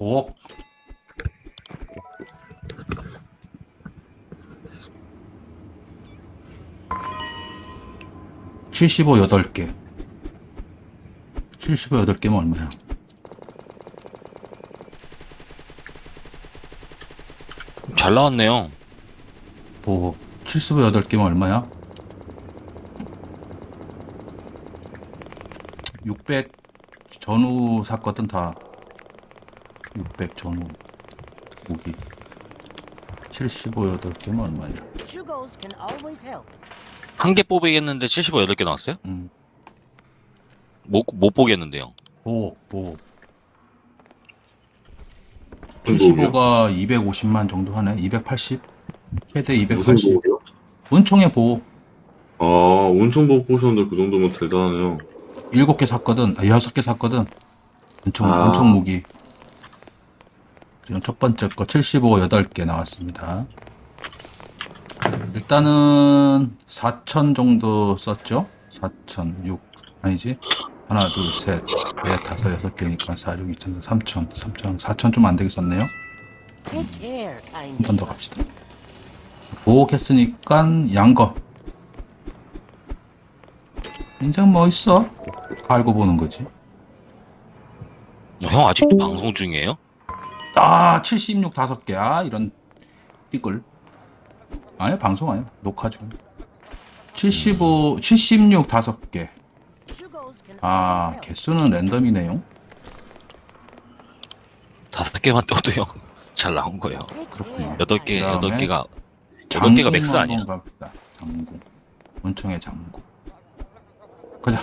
오. 75, 8개. 75, 8개면 얼마야? 잘 나왔네요. 오, 75, 8개면 얼마야? 600, 전후 사건은 다 600 전후 무기. 75 8개면 얼마냐? Shugos can always help. 한 개 뽑이겠는데 75 8개 나왔어요? 음. 못, 못 보겠는데요. 보호, 보호. 무슨 75가 250만 정도 하네. 280? 최대 무슨 280. 보호요? 은총의 보호. 아, 온천보 보셨는데 그 정도면 대단하네요. 7개 샀거든. 아, 6개 샀거든. 은총, 아. 은총 무기. 지금 첫 번째 거 75, 8개 나왔습니다. 일단은 4천 정도 썼죠? 4천, 6, 아니지? 하나, 둘, 셋, 넷, 다섯, 여섯 개니까 4, 6, 2천, 3천, 3천, 4천 좀 안 되게 썼네요. 한 번 더 갑시다. 보호했으니까 양거. 인생 뭐 있어? 알고 보는 거지. 어, 형 아직도 방송 중이에요? 아, 76 다섯 개. 아, 이런 띠글. 아니, 방송 아니야. 녹화 중. 75, 76 다섯 개. 아. 개수는 랜덤이네요. 다섯 개만 떠도 형 잘 나온 거예요. 그렇군요. 여덟 개, 여덟 개가 여덟 개가 맥스 아니야? 장궁. 원청의 장궁. 가자.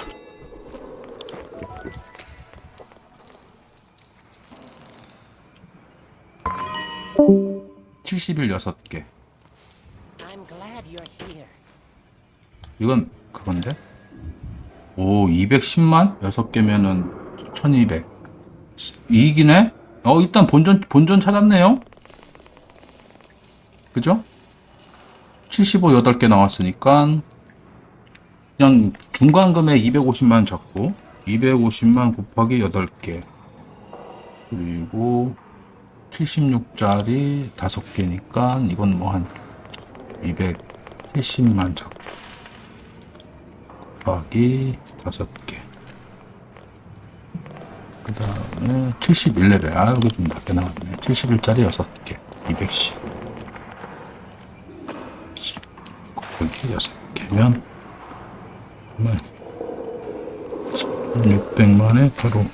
(71) 여섯 개. I'm glad you're here. 이건 그건데? 오 210만 여섯 개면은 1200 이익이네? 어 일단 본전 본전 찾았네요. 그죠? 75 8개 나왔으니까 그냥 중간 금액 250만 잡고 250만 곱하기 8개. 그리고 76짜리 5개니까 이건 뭐 한 270만 잡고 곱하기 5개. 그 다음에 71레벨. 아, 여기 좀 낮게 나왔네. 71짜리 6개. 210. 10 곱하기 6개면, 그러면 600만에 바로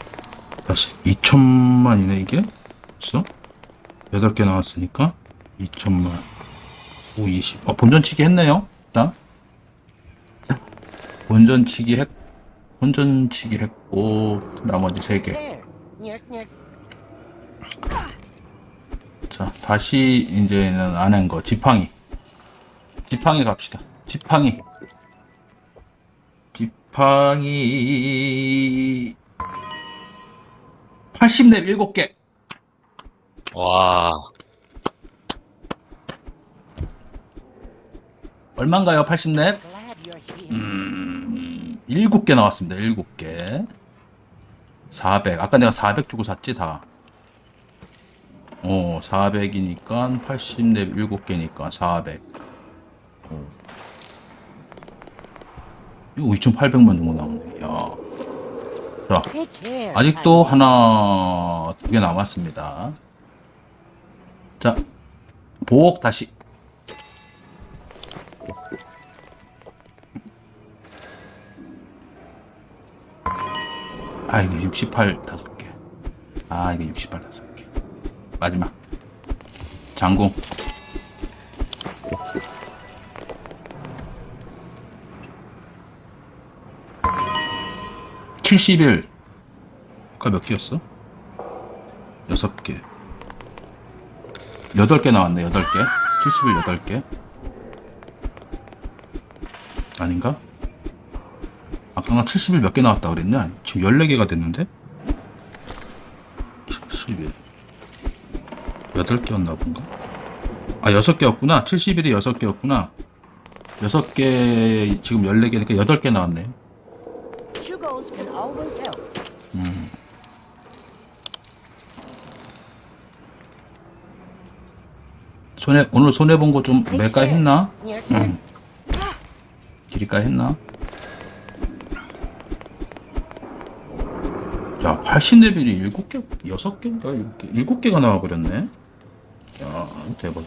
다시 2천만이네, 이게? 벌써? 8개 나왔으니까 2천만. 5, 20. 어, 본전치기 했네요. 일단. 본전치기 했, 본전치기 했고, 나머지 3개. There. Nyert, nyert. 자, 다시 이제는 안 한 거. 지팡이. 지팡이 갑시다. 지팡이. 지팡이. 80렙 7개. 와, 얼마인가요, 80렙? Glad you're here. 음, 7개 나왔습니다. 7개. 400. 아까 내가 400 주고 샀지, 다. 어, 400이니까 80렙 7개니까 400. 어. 이거 2,800만 정도 나오네. 야. 자. 아직도 하나, 두 개 남았습니다. 자, 보옥 다시. 아, 이거 68 다섯 개. 아, 이거 68 다섯 개. 마지막. 장공. (71) 아까 몇 개였어? 여섯 개. 여덟 개 나왔네, 여덟 개. 71 여덟 개. 아닌가? 아까 나 71 몇 개 나왔다 그랬냐? 지금 14개가 됐는데? 71. 8개였나 본가? 아, 6개였구나. 71이 6개였구나. 6개, 지금 14개니까 8개 나왔네. of- 손해 오늘 손해 본 거 좀 낼까 했나? 응. 길이까 했나? 야, 80레벨이 7개, 6개인가? 7개, 7개가 나와버렸네. 야, 대박.